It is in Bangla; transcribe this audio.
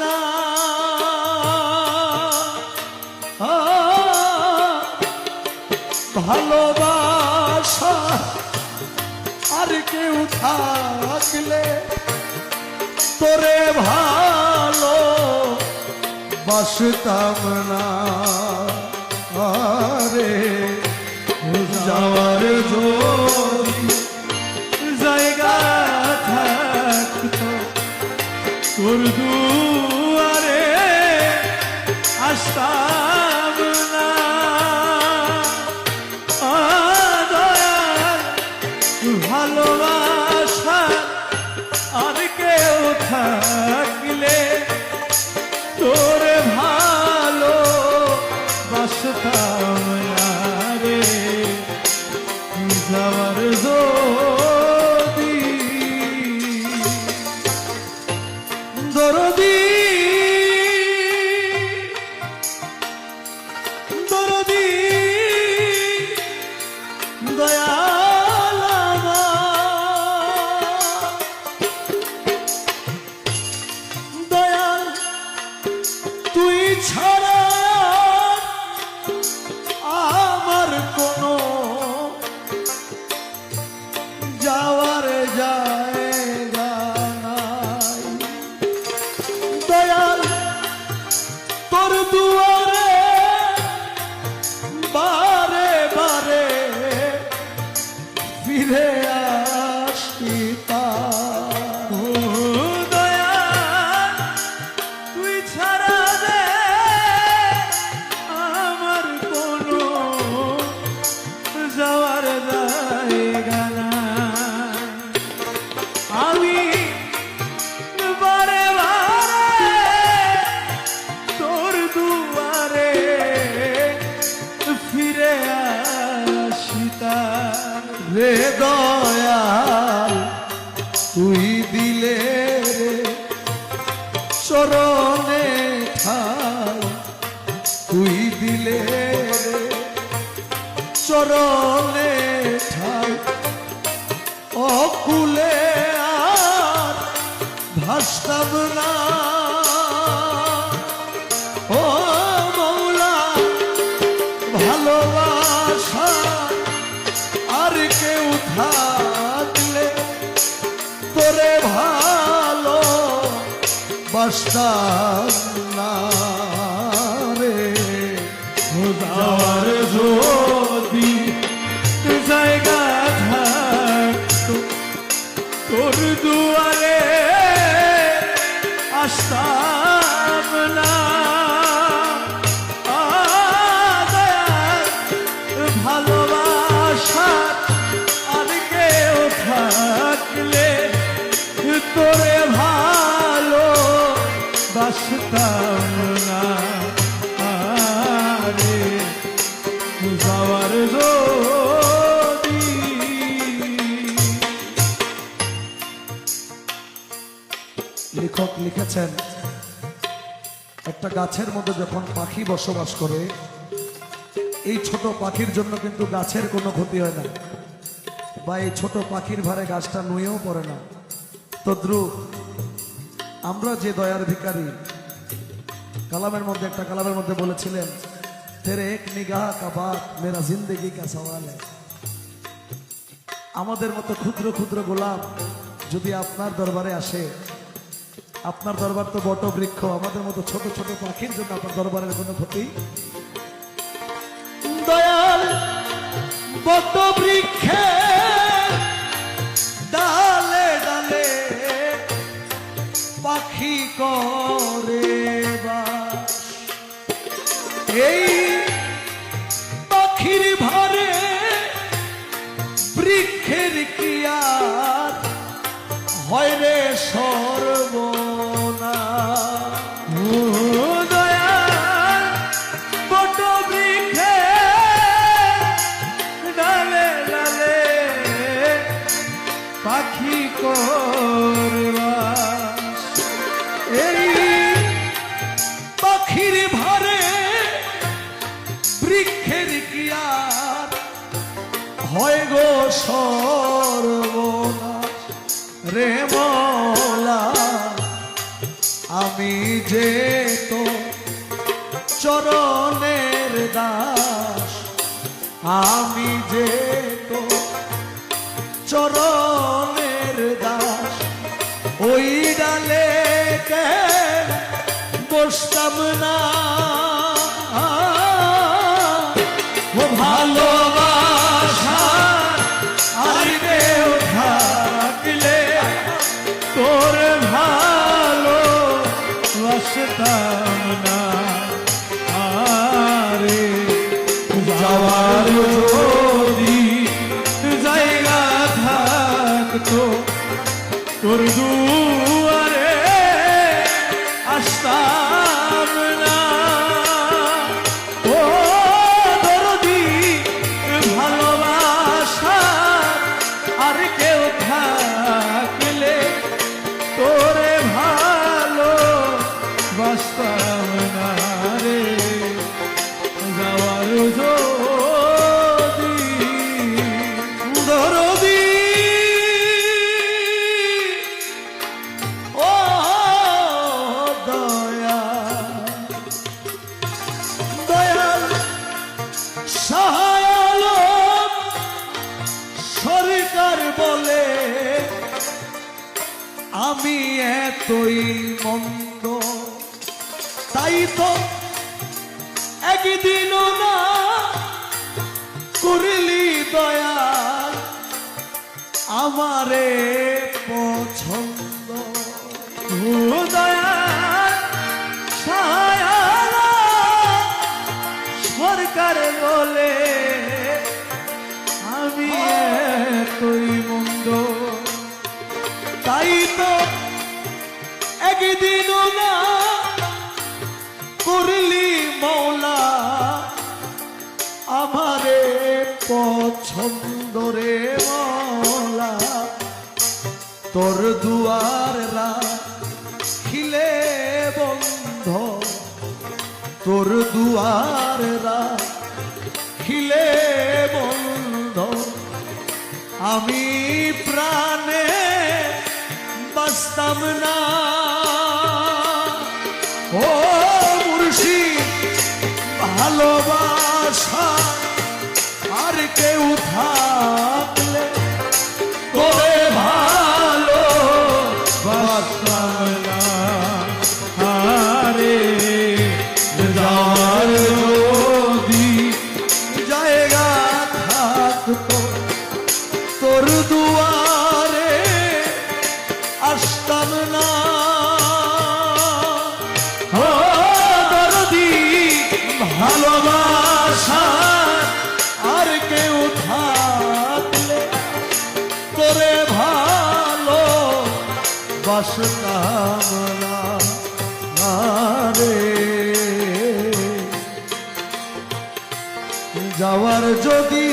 না ভালোবাসা আর তোরে ভালো বাসতাম না। আরে যাওয়ার যদি তোর দুয়ারে আসতাম ছাড়া রে দয়াল, তুই দিলে রে, চরণে ঠাই তুই দিলে রে, চরণে অকুলে আর ভাসতাম না। থাকলে তোরে ভালো বাসতাম না রে। যাওয়ার যদি জায়গা থাকতো তোর দুয়ারে আসতাম লেখক লিখেছেন, একটা গাছের মধ্যে যখন পাখি বসবাস করে, এই ছোট পাখির জন্য কিন্তু গাছের কোনো ক্ষতি হয় না। বা এই ছোট পাখির ভারে গাছটা নুয়েও পড়ে না। তদ্রুপ আমরা যে দয়ার ভিকারি কালামের মধ্যে, একটা কালামের মধ্যে বলেছিলেন, তেরে এক নিগাহ কা বাত মেরা জিন্দগি কা সওয়াল আমাদের মতো ক্ষুদ্র ক্ষুদ্র গোলাপ যদি আপনার দরবারে আসে আপনার দরবার তো বট বৃক্ষ, আমাদের মতো ছোট ছোট পাখির জন্য আপনার দরবারের কোনো ক্ষতি? দয়াল বট বৃক্ষে ডালে ডালে পাখি করে বা এই হয় গো সর্বনাশ। রে মলা, আমি যে তো চরণের দাস, আমি যে তো চরণের দাস। ওই ডালে বসতাম না? ও ভালোবাসা বাসতাম না আরে, যাওয়ার যদি জায়গা থাকতো, তোর দুয়ারে আসতাম না। ও দরদি, ভালোবাসা আর কেউ আমি এতই মন্দ তাই তো একদিন না করলি দয়া আমারে পছন্দ। তাই তো একদিনও না করলি মৌলা আমারে পছন্দ রে মৌলা। তোর দুয়ার খিলে বন্ধ। তোর দুয়ার খিলে বন্ধ। আমি প্রাণে বাস্তব না। ও মুর্শি ভালোবাসা আর কেউ থাকলে ভালোবাসা আর কেউ থাকলে তোরে ভালো বাসতাম না রে। যাওয়ার যদি